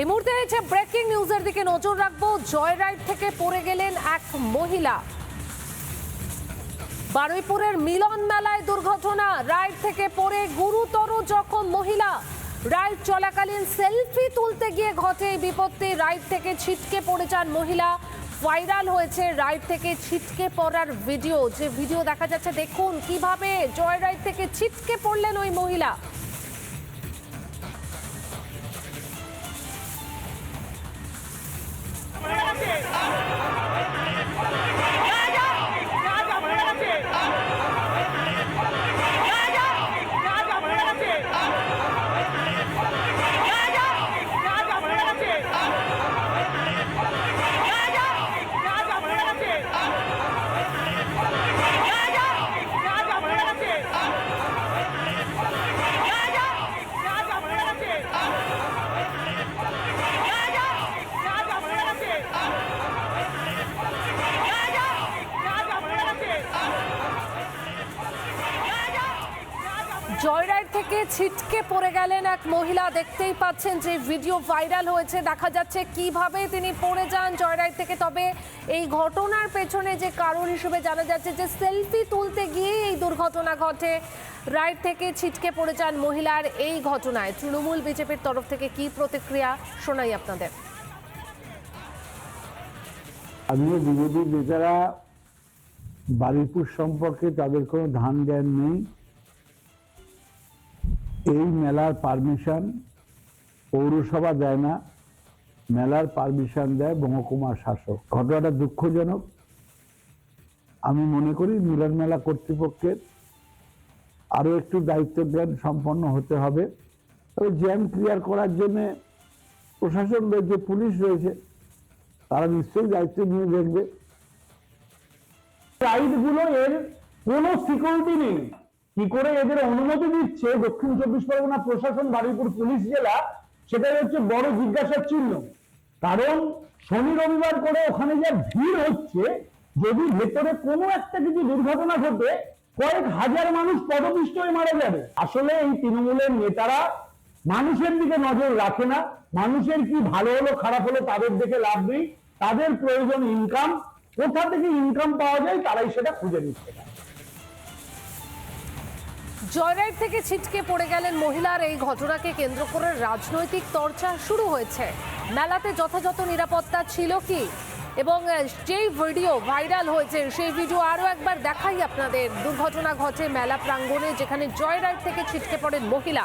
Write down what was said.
এই মুহূর্তে রয়েছে ব্রেকিং নিউজের দিকে নজর রাখব। জয় রাইড থেকে পড়ে গেলেন এক মহিলা। বারুইপুরের মিলন মেলায় দুর্ঘটনা। রাইড থেকে পড়ে গুরুতর জখম মহিলা। রাইড চলাকালীন সেলফি তুলতে গিয়ে ঘটে বিপত্তি। রাইড থেকে ছিটকে পড়ে যান মহিলা। ভাইরাল হয়েছে রাইড থেকে ছিটকে পড়ার ভিডিও। যে ভিডিও দেখা যাচ্ছে, দেখুন কীভাবে জয় রাইড থেকে ছিটকে পড়লেন ওই মহিলা। জয়রাইড থেকে ছিটকে পড়ে গেলেন এক মহিলা। দেখতেই পাচ্ছেন যে ভিডিও ভাইরাল হয়েছে। দেখা যাচ্ছে কীভাবে তিনি পড়ে যান জয়রাইড থেকে। তবে এই ঘটনার পেছনে যে কারণ হিসেবে জানা যাচ্ছে যে সেলফি তুলতে গিয়ে এই দুর্ঘটনা ঘটে। রাইড থেকে ছিটকে পড়ে যান মহিলার এই ঘটনায়। তৃণমূল বিজেপির তরফ থেকে কি প্রতিক্রিয়া শোনাই আপনাদের? আমিও বিজেপি নেতারা বারুইপুর সম্পর্কে তাদের কোনো ধান জ্ঞান নেই। এই মেলার পারমিশন পৌরসভা দেয় না, মেলার পারমিশন দেয় মহকুমা শাসক। ঘটনাটা দুঃখজনক। আমি মনে করি মিলন মেলা কর্তৃপক্ষের আরও একটু দায়িত্ব জ্ঞান সম্পন্ন হতে হবে। তবে জ্যাম ক্লিয়ার করার জন্য প্রশাসন রয়েছে, পুলিশ রয়েছে, তারা নিশ্চয়ই দায়িত্ব নিয়ে দেখবে। রাইডগুলো এর কোনো সিকিউরিটি নেই। কি করে এদের অনুমতি দিচ্ছে দক্ষিণ চব্বিশ পরগনা প্রশাসন, বারুইপুর পুলিশ জেলা, সেটাই হচ্ছে বড় জিজ্ঞাসার চিহ্ন। কারণ শনি রবিবার করে ওখানে যা ভিড় হচ্ছে, যদি ভেতরে কোনো একটা কিছু দুর্ঘটনা ঘটে, কয়েক হাজার মানুষ পদপিষ্ট হয়ে মারা যাবে। আসলে এই তৃণমূলের নেতারা মানুষের দিকে নজর রাখে না। মানুষের কি ভালো হলো, খারাপ হলো, তাদের দেখে লাভ নেই। তাদের প্রয়োজন ইনকাম কোথা থেকে ইনকাম পাওয়া যায়, তারাই সেটা খুঁজে নিচ্ছে। জয়রাইড থেকে ছিটকে পড়ে গেলেন মহিলার এই ঘটনাকে কেন্দ্র করে রাজনৈতিক চর্চা শুরু হয়েছে। মেলাতে যথাযথ নিরাপত্তা ছিল কি? এবং যেই ভিডিও ভাইরাল হয়েছে, সেই ভিডিও আরও একবার দেখাই আপনাদের। দুর্ঘটনা ঘটে মেলা প্রাঙ্গণে, যেখানে জয়রাইড থেকে ছিটকে পড়েন মহিলা।